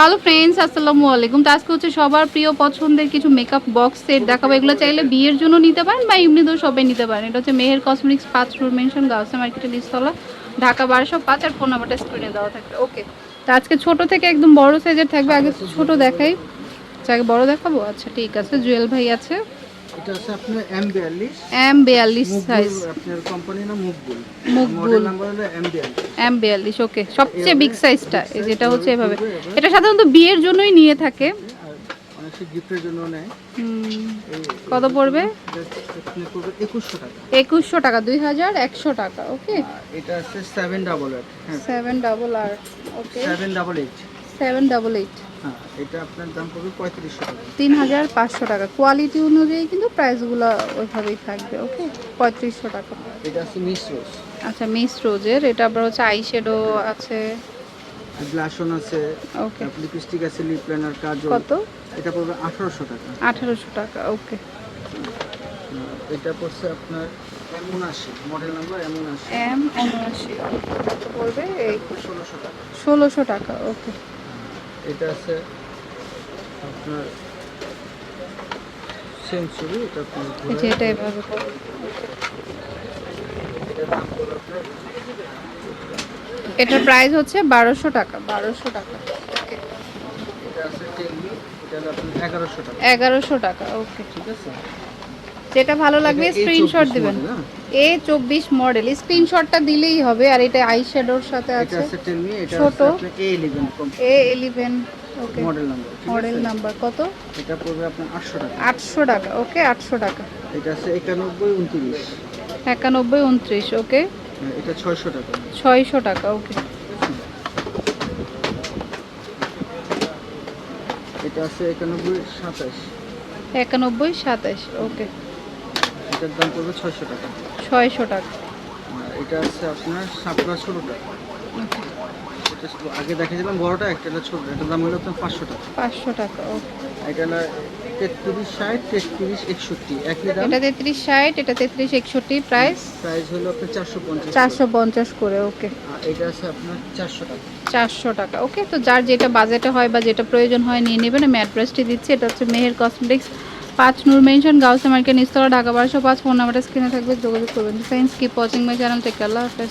Hello friends আসসালামু আলাইকুম। তো আজকে হচ্ছে সবার প্রিয় পছন্দের কিছু মেকআপ বক্স সেট দেখাবো। এগুলো চাইলে বিয়ের জন্য নিতে পারেন বা এমনিতেও সবাই নিতে পারেন। এটা হচ্ছে মেহের কসমেটিক্স পাঁচ রোড মেনশন গাউসে মার্কেটের নিচতলা, ঢাকা বারোশো পাঁচ আর ফোন নাম্বারটা স্ক্রিনে দেওয়া থাকবে। ওকে তো আজকে ছোট থেকে একদম বড় সাইজের থাকবে। আগে ছোট দেখাই। আচ্ছা আগে বড় দেখাবো? আচ্ছা ঠিক আছে। জুয়েল ভাই আছে। এটা আছে আপনার এম বিয়াল্লিশ। এম বিয়াল্লিশ সাইজ আপনার কোম্পানি না মুকবুল মুকবুল। নাম্বার হলো এম বিয়াল্লিশ। এম বিয়াল্লিশ ওকে সবচেয়ে বিগ সাইজটা এই যেটা হচ্ছে এভাবে। এটা সাধারণত বিয়ের জন্যই নিয়ে থাকে। গিফটের জন্য নেয়। কত পড়বে? একুশশো টাকা। দুই হাজার একশো টাকা ওকে এটা আছে সেভেন ডাবল হ্যাঁ। সেভেন ডাবল আর okay seven double eight seven double eight হ্যাঁ এটা আপনার দাম পড়বে পঁয়ত্রিশশো টাকা। তিন হাজার পাঁচশো টাকা। কোয়ালিটি অনুযায়ী কিন্তু প্রাইসগুলো ওইভাবেই থাকবে ওকে পঁয়ত্রিশশো টাকা। এটা আছে মিস রোজ আচ্ছা মিস রোজের এটা আবার হচ্ছে আইশ্যাডো আছে। ব্লাশন আছে ওকে লিপস্টিক আছে লিপ লাইনার কাজল। কত? এটা পড়বে আঠারোশো টাকা। আঠারোশো টাকা ওকে এটা পড়ছে আপনার মডেল নাম্বার এমন আশি। এম উনআশি পড়বে এই ষোলোশো টাকা। ষোলোশো টাকা ওকে এটা আছে আপনার সেঞ্চুরি এটা যে এটা এভাবে এটার প্রাইস হচ্ছে বারোশো টাকা বারোশো টাকা। এটা এটা এগারোশো টাকা। এগারোশো টাকা ওকে ঠিক আছে? যেটা ভালো লাগবে এটা A24 স্ক্রিনশট দিবেন? এ চব্বিশ মডেল স্ক্রিনশটটা দিলেই হবে আর এটা আই শ্যাডোর সাথে এটা আছে। ছোট। A eleven A eleven okay model number model number কত? এটা পড়বে আপনার আটশো টাকা। আটশো টাকা ওকে আটশো টাকা। এটা আছে একানব্বই উনত্রিশ। একানব্বই উনত্রিশ ওকে এটা ছয়শো টাকা। ছয়শো টাকা ওকে এটা আছে একানব্বই সাতাশ। একানব্বই সাতাশ ওকে এটার দাম পড়বে ছয়শো টাকা। ছয়শো টাকা। এটা আছে আপনার সাতটা ষোলোটা এটা আগে দেখেছিলাম বড়টা একটা এটা ছোট এটার দাম হলো আপনার পাঁচশো টাকা। পাঁচশো টাকা এটা হলো তেত্রিশ ষাট তেত্রিশ একষট্টি একই দাম। এটা তেত্রিশ ষাট এটা তেত্রিশ একষট্টি প্রাইস প্রাইস হলো আপনার চারশো পঞ্চাশ। চারশো পঞ্চাশ করে ওকে। এটা আছে আপনার চারশো টাকা। চারশো টাকা ওকে। তো যার যেটা বাজেটে হয় বা যেটা প্রয়োজন হয় নিয়ে নেবেন আমি অ্যাড্রেসটি দিচ্ছি। এটা হচ্ছে মেহের কসমেটিক্স পাঁচ নূর মেনশন গাউসে মার্কেট, নিস্তলা, ঢাকা, বারোশো পাঁচ, ফোন নাম্বারটা স্ক্রিনে থাকবে, যোগাযোগ করবেন। Friends keep watching my channel take আল্লাহ হাফেজ।